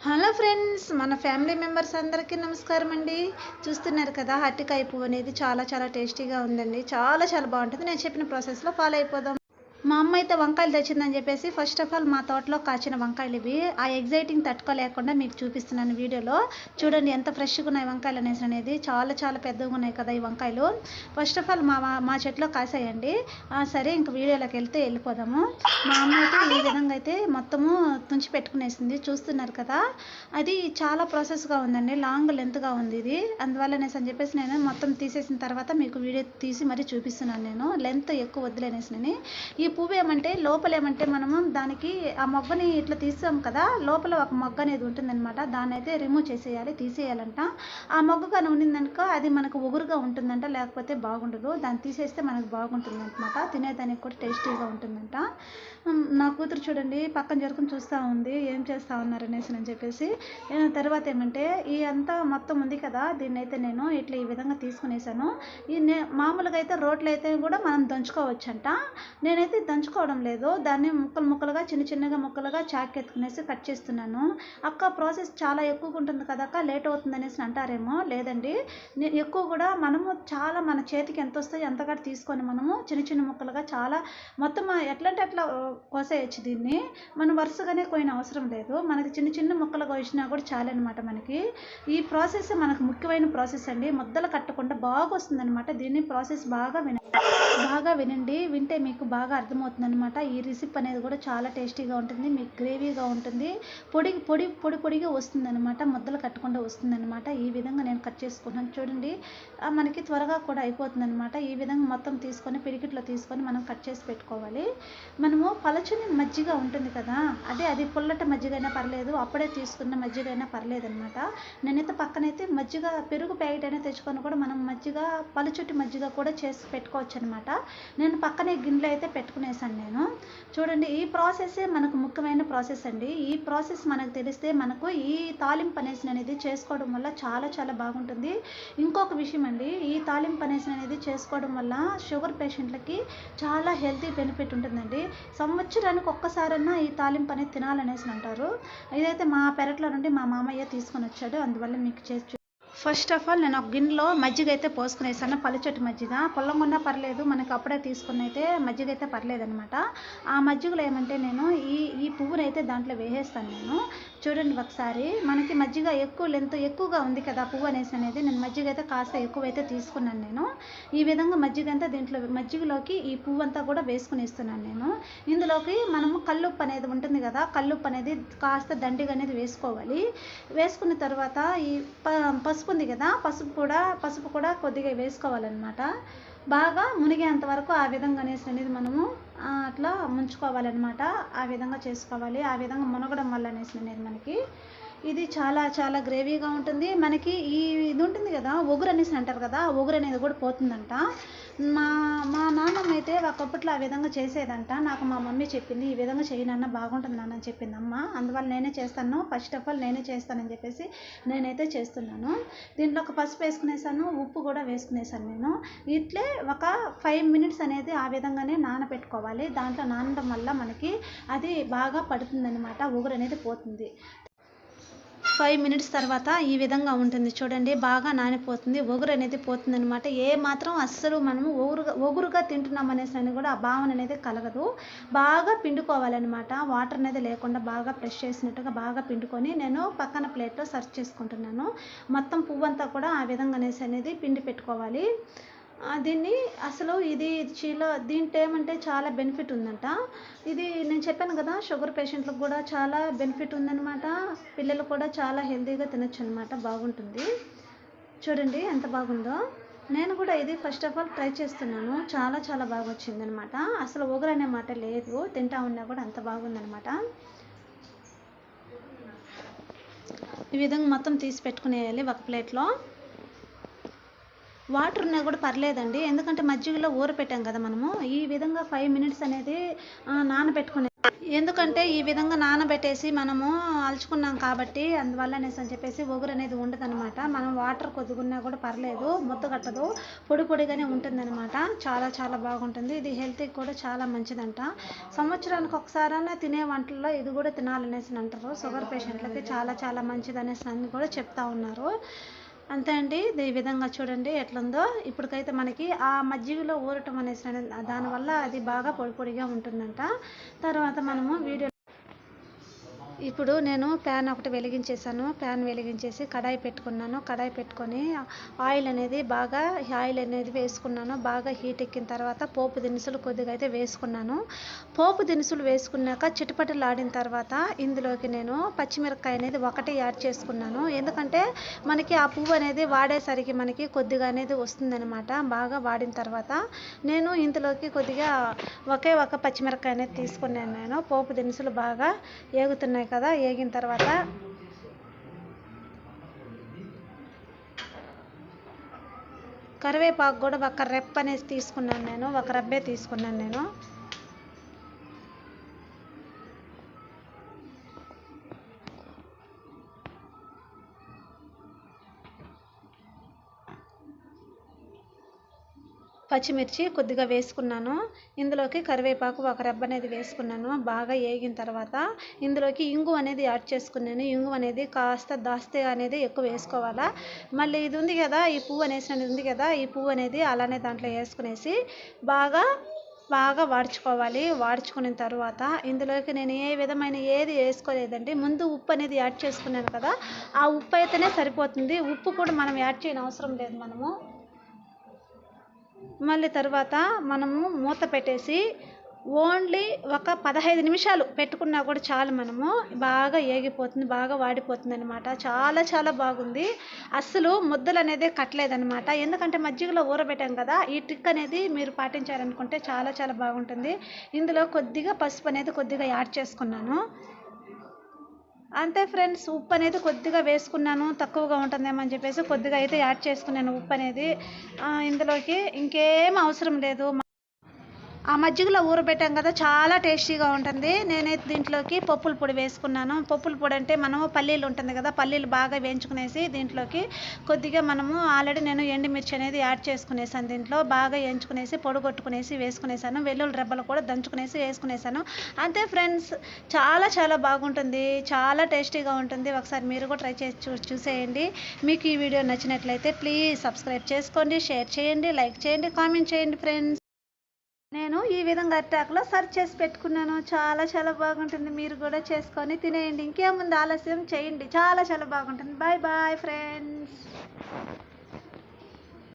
Hello friends మన family members అందరికీ నమస్కారం అండి. చూస్తున్నారు కదా అరటికాయ పువ్వు అనేది చాలా చాలా టేస్టీగా ఉందండి. చాలా చాలా బాగుంటుంది. నేను చెప్పిన ప్రాసెస్లో ఫాలో అయిపోదాం. మా అమ్మ అయితే వంకాయలు తెచ్చిందని చెప్పేసి ఫస్ట్ ఆఫ్ ఆల్ మా తోటలో కాచిన వంకాయలు ఇవి. ఆ ఎగ్జైటింగ్ తట్టుకోలేకుండా మీకు చూపిస్తున్నాను వీడియోలో. చూడండి ఎంత ఫ్రెష్గా ఉన్నాయి వంకాయలు అనేసి అనేది. చాలా చాలా పెద్దగా ఉన్నాయి కదా ఈ వంకాయలు. ఫస్ట్ ఆఫ్ ఆల్ మా మా చెట్లో కాసాయండి. సరే ఇంక వీడియోలోకి వెళ్తే వెళ్ళిపోదాము. మా అమ్మ అయితే ఈ విధంగా అయితే మొత్తము తుంచి పెట్టుకునేసింది. చూస్తున్నారు కదా. అది చాలా ప్రాసెస్గా ఉందండి. లాంగ్ లెంత్గా ఉంది ఇది. అందువల్లనేసి అని చెప్పేసి నేను మొత్తం తీసేసిన తర్వాత మీకు వీడియో తీసి మరీ చూపిస్తున్నాను నేను. లెంత్ ఎక్కువ వద్దులేనేసి నేను ఈ పువ్వు ఏమంటే లోపల ఏమంటే మనము దానికి ఆ మొగ్గని ఇట్లా తీసాం కదా లోపల ఒక మొగ్గ అనేది ఉంటుందన్నమాట. దాన్ని అయితే రిమూవ్ చేసేయాలి తీసేయాలంట. ఆ మొగ్గ కానీ ఉండిందనుకో అది మనకు ఉగురుగా ఉంటుందంట లేకపోతే బాగుండదు. దాన్ని తీసేస్తే మనకు బాగుంటుంది అనమాట తినేదానికి కూడా టేస్టీగా ఉంటుందంట. నా కూతురు చూడండి పక్కన జరుకుని చూస్తూ ఉంది ఏం చేస్తా ఉన్నారు అనేసి అని చెప్పేసి. తర్వాత ఏమంటే ఈ అంతా మొత్తం ఉంది కదా దీన్ని అయితే నేను ఇట్లా ఈ విధంగా తీసుకునేసాను. ఈ మామూలుగా అయితే రోడ్లు అయితే కూడా మనం దంచుకోవచ్చంట. నేనైతే దంచుకోవడం లేదు. దాన్ని ముక్కలు ముక్కలుగా చిన్న చిన్నగా ముక్కలుగా చాక్ ఎత్తుకునేసి కట్ చేస్తున్నాను. అక్క ప్రాసెస్ చాలా ఎక్కువగా ఉంటుంది కదా అక్క లేట్ అవుతుంది అనేసి అంటారేమో? లేదండి. ఎక్కువ కూడా మనము చాలా మన చేతికి ఎంత వస్తాయో ఎంతగా తీసుకొని మనము చిన్న చిన్న ముక్కలుగా చాలా మొత్తం ఎట్లా అట్లా కోసేయచ్చు దీన్ని. మనం వరుసగానే కోయిన అవసరం లేదు. మనకి చిన్న చిన్న ముక్కలు కోసినా కూడా చాలన్నమాట మనకి. ఈ ప్రాసెస్ మనకు ముఖ్యమైన ప్రాసెస్ అండి. ముద్దలు కట్టకుండా బాగా వస్తుందన్నమాట దీన్ని ప్రాసెస్ బాగా వినండి బాగా వినండి. వింటే మీకు బాగా అర్థమవుతుంది అనమాట ఈ రెసిపీ అనేది కూడా చాలా టేస్టీగా ఉంటుంది మీకు గ్రేవీగా ఉంటుంది. పొడి పొడి పొడి పొడిగా వస్తుంది అనమాట ముద్దలు కట్టకుండా వస్తుంది అనమాట ఈ విధంగా నేను కట్ చేసుకున్నాను చూడండి మనకి త్వరగా కూడా అయిపోతుంది అనమాట ఈ విధంగా మొత్తం తీసుకొని పిడికిట్లో తీసుకొని మనం కట్ చేసి పెట్టుకోవాలి. మనము పలచని మజ్జిగ ఉంటుంది కదా అదే అది పుల్లట మజ్జిగ అయినా పర్లేదు అప్పుడే తీసుకున్న మజ్జిగ అయినా పర్లేదు అనమాట నేనైతే పక్కనైతే మజ్జిగ పెరుగు ప్యాకెట్ అయినా తెచ్చుకొని కూడా మనం మజ్జిగ పలుచుటి మజ్జిగ కూడా చేసి పెట్టుకోవచ్చు అనమాట నేను పక్కనే గిన్నెలో అయితే పెట్టుకునేసాను నేను. చూడండి ఈ ప్రాసెస్ మనకు ముఖ్యమైన ప్రాసెస్ అండి. ఈ ప్రాసెస్ మనకు తెలిస్తే మనకు ఈ తాలింపు అనేసిన అనేది చేసుకోవడం వల్ల చాలా చాలా బాగుంటుంది. ఇంకొక విషయం అండి ఈ తాలింపు అనేసిన అనేది చేసుకోవడం వల్ల షుగర్ పేషెంట్లకి చాలా హెల్తీ బెనిఫిట్ ఉంటుందండి. సంవత్సరానికి ఒక్కసారన్నా ఈ తాలింపు అనేది తినాలనేసి అంటారు ఇదైతే మా పెరట్లో నుండి మా మామయ్య తీసుకొని వచ్చాడు. అందువల్ల మీకు చేసి ఫస్ట్ ఆఫ్ ఆల్ నేను ఒక గిన్నెలో మజ్జిగ అయితే పోసుకునేసాను. పలుచటి మజ్జిగ. పొల్లంగున్నా పర్లేదు మనకి అప్పుడే తీసుకుని అయితే మజ్జిగ అయితే పర్లేదనమాట ఆ మజ్జిగలో ఏమంటే నేను ఈ ఈ పువ్వును అయితే దాంట్లో వేసేస్తాను నేను. చూడండి ఒకసారి. మనకి మజ్జిగ ఎక్కువ లెంత్ ఎక్కువగా ఉంది కదా పువ్వు అనేసి అనేది నేను మజ్జిగ అయితే కాస్త ఎక్కువైతే తీసుకున్నాను నేను. ఈ విధంగా మజ్జిగ అంతా దీంట్లో మజ్జిగలోకి ఈ పువ్వు అంతా కూడా వేసుకుని ఇస్తున్నాను నేను. ఇందులోకి మనము కల్లుప్పు అనేది ఉంటుంది కదా కల్లుప్పు అనేది కాస్త దండిగా అనేది వేసుకోవాలి. వేసుకున్న తర్వాత ఈ ప పసుపు ఉంది కదా పసుపు కూడా పసుపు కూడా కొద్దిగా వేసుకోవాలన్నమాట. బాగా మునిగేంత వరకు ఆ విధంగా అనేసి అనేది మనము అట్లా ముంచుకోవాలన్నమాట. ఆ విధంగా చేసుకోవాలి ఆ విధంగా మునగడం వల్ల అనేసి అనేది మనకి ఇది చాలా చాలా గ్రేవీగా ఉంటుంది. మనకి ఈ ఇది ఉంటుంది కదా ఒగురు అనేసి అంటారు కదా ఆ ఒగురు అనేది కూడా పోతుందంట. మా మా నాన్నమ్మ అయితే ఒకప్పట్లో ఆ విధంగా చేసేదంట. నాకు మా మమ్మీ చెప్పింది ఈ విధంగా చేయనన్న బాగుంటుంది నాన్న అని చెప్పింది అమ్మ అందువల్ల నేనే చేస్తాను. ఫస్ట్ ఆఫ్ ఆల్ నేనే చేస్తానని చెప్పేసి నేనైతే చేస్తున్నాను. దీంట్లో ఒక పసుపు వేసుకునేసాను ఉప్పు కూడా వేసుకునేసాను నేను. ఇట్లే ఒక ఫైవ్ మినిట్స్ అనేది ఆ విధంగానే నానబెట్టుకోవాలి. దాంట్లో నానడం వల్ల మనకి అది బాగా పడుతుందన్నమాట. ఒగురు అనేది పోతుంది. ఫైవ్ మినిట్స్ తర్వాత ఈ విధంగా ఉంటుంది. చూడండి బాగా నానిపోతుంది. ఒగురు అనేది పోతుంది అనమాట ఏ మాత్రం అస్సలు మనము ఒగురుగా ఒగురుగా తింటున్నాం అనేసి అని కూడా ఆ భావన అనేది కలగదు. బాగా పిండుకోవాలన్నమాట. వాటర్ అనేది లేకుండా బాగా ప్రెష్ చేసినట్టుగా బాగా పిండుకొని నేను పక్కన ప్లేట్లో సర్వ్ చేసుకుంటున్నాను. మొత్తం పువ్వు అంతా కూడా ఆ విధంగా అనేసి అనేది పిండి పెట్టుకోవాలి. దీన్ని అసలు ఇది చీలో దీంట్లో ఏమంటే చాలా బెనిఫిట్ ఉందంట. ఇది నేను చెప్పాను కదా షుగర్ పేషెంట్లకు కూడా చాలా బెనిఫిట్ ఉందన్నమాట. పిల్లలు కూడా చాలా హెల్తీగా తినొచ్చు అనమాట బాగుంటుంది. చూడండి ఎంత బాగుందో. నేను కూడా ఇది ఫస్ట్ ఆఫ్ ఆల్ ట్రై చేస్తున్నాను. చాలా చాలా బాగా వచ్చిందనమాట అసలు ఒగరు అనే మాట లేదు. తింటా ఉన్నా కూడా అంత బాగుందనమాట ఈ విధంగా మొత్తం తీసి పెట్టుకునేయాలి ఒక ప్లేట్లో. వాటర్ ఉన్నా కూడా పర్లేదండి. ఎందుకంటే మజ్జిగలో ఊర పెట్టాం కదా మనము. ఈ విధంగా ఫైవ్ మినిట్స్ అనేది నానబెట్టుకునే ఎందుకంటే ఈ విధంగా నానబెట్టేసి మనము అలుచుకున్నాం కాబట్టి అందువల్ల అనేసి అని చెప్పేసి ఒగురు అనేది ఉండదనమాట మనం వాటర్ కొద్దిగున్నా కూడా పర్లేదు ముద్ద కట్టదు పొడి పొడిగానే ఉంటుందన్నమాట. చాలా చాలా బాగుంటుంది. ఇది హెల్త్కి కూడా చాలా మంచిదంట. సంవత్సరానికి ఒకసారైనా తినే వంటల్లో ఇది కూడా తినాలనేసి అంటారు. షుగర్ పేషెంట్లకి చాలా చాలా మంచిది అనేసి అని కూడా చెప్తా ఉన్నారు. అంతే అండి. ఇది ఈ విధంగా చూడండి ఎట్లుందో. ఇప్పటికైతే మనకి ఆ మజ్జిగలో ఊరటం అనేసి దానివల్ల అది బాగా పొడి పొడిగా ఉంటుందంట. తర్వాత మనము వీడియో ఇప్పుడు నేను ప్యాన్ ఒకటి వెలిగించేసాను ప్యాన్ వెలిగించేసి కడాయి పెట్టుకున్నాను. కడాయి పెట్టుకొని ఆయిల్ అనేది బాగా ఆయిల్ అనేది వేసుకున్నాను. బాగా హీట్ ఎక్కిన తర్వాత పోపు దినుసులు కొద్దిగా అయితే వేసుకున్నాను. పోపు దినుసులు వేసుకున్నాక చిటపటలాడిన తర్వాత ఇందులోకి నేను పచ్చిమిరపకాయ అనేది ఒకటి యాడ్ చేసుకున్నాను. ఎందుకంటే మనకి ఆ పువ్వు అనేది వాడేసరికి మనకి కొద్దిగా అనేది వస్తుందన్నమాట. బాగా వాడిన తర్వాత నేను ఇందులోకి కొద్దిగా ఒకే ఒక పచ్చిమిరపకాయ అనేది తీసుకున్నాను. నేను పోపు దినుసులు బాగా ఏగుతున్నాయి కదా ఏగిన తర్వాత కరివేపాకు కూడా ఒక రెప్ప అనేసి తీసుకున్నాను నేను ఒక రెబ్బే తీసుకున్నాను నేను. పచ్చిమిర్చి కొద్దిగా వేసుకున్నాను. ఇందులోకి కరివేపాకు ఒక రెబ్బ అనేది వేసుకున్నాను. బాగా వేగిన తర్వాత ఇందులోకి ఇంగు అనేది యాడ్ చేసుకున్నాను. ఇంగు అనేది కాస్త దాస్తే అనేది ఎక్కువ వేసుకోవాలా. మళ్ళీ ఇది ఉంది కదా ఈ పువ్వు అనేసి ఉంది కదా ఈ పువ్వు అనేది అలానే దాంట్లో వేసుకునేసి బాగా బాగా వాడ్చుకోవాలి. వాడ్చుకున్న తర్వాత ఇందులోకి నేను ఏ విధమైన ఏది వేసుకోలేదండి. ముందు ఉప్పు అనేది యాడ్ చేసుకున్నాను కదా ఆ ఉప్పు అయితేనే సరిపోతుంది. ఉప్పు కూడా మనం యాడ్ చేయని అవసరం లేదు మనము. మళ్ళీ తర్వాత మనము మూత పెట్టేసి ఓన్లీ ఒక పదహైదు నిమిషాలు పెట్టుకున్నా కూడా చాలు మనము. బాగా ఏగిపోతుంది బాగా వాడిపోతుంది అనమాట చాలా చాలా బాగుంది. అస్సలు ముద్దలు అనేది కట్టలేదనమాట ఎందుకంటే మజ్జిగలో ఊరబెట్టాం కదా ఈ ట్రిక్ అనేది మీరు పాటించారనుకుంటే చాలా చాలా బాగుంటుంది. ఇందులో కొద్దిగా పసుపు అనేది కొద్దిగా యాడ్ చేసుకున్నాను. అంతే ఫ్రెండ్స్ ఉప్పు అనేది కొద్దిగా వేసుకున్నాను తక్కువగా ఉంటుందేమో అని చెప్పేసి కొద్దిగా అయితే యాడ్ చేసుకున్నాను ఉప్పు అనేది ఇందులోకి ఇంకేం అవసరం లేదు. ఆ మజ్జిగలో ఊరబెట్టాం కదా చాలా టేస్టీగా ఉంటుంది. నేనైతే దీంట్లోకి పప్పుల పొడి వేసుకున్నాను. పప్పుల పొడి అంటే మనము పల్లీలు ఉంటుంది కదా పల్లీలు బాగా వేయించుకునేసి దీంట్లోకి కొద్దిగా మనము ఆల్రెడీ నేను ఎండుమిర్చి అనేది యాడ్ చేసుకునేసాను దీంట్లో. బాగా వేయించుకునేసి పొడగొట్టుకునేసి వేసుకునేసాను. వెల్లుల్లి రెబ్బలు కూడా దంచుకునేసి వేసుకునేసాను. అంతే ఫ్రెండ్స్ చాలా చాలా బాగుంటుంది. చాలా టేస్టీగా ఉంటుంది. ఒకసారి మీరు కూడా ట్రై చేసి చూ చూసేయండి. మీకు ఈ వీడియో నచ్చినట్లయితే ప్లీజ్ సబ్స్క్రైబ్ చేసుకోండి షేర్ చేయండి లైక్ చేయండి కామెంట్ చేయండి ఫ్రెండ్స్. నేను ఈ విధంగా అట్టాక్లో సర్చ్ చేసి పెట్టుకున్నాను. చాలా చాలా బాగుంటుంది. మీరు కూడా చేసుకొని తినేయండి. ఇంకేముంది ఆలస్యం? చేయండి. చాలా చాలా బాగుంటుంది. Bye bye friends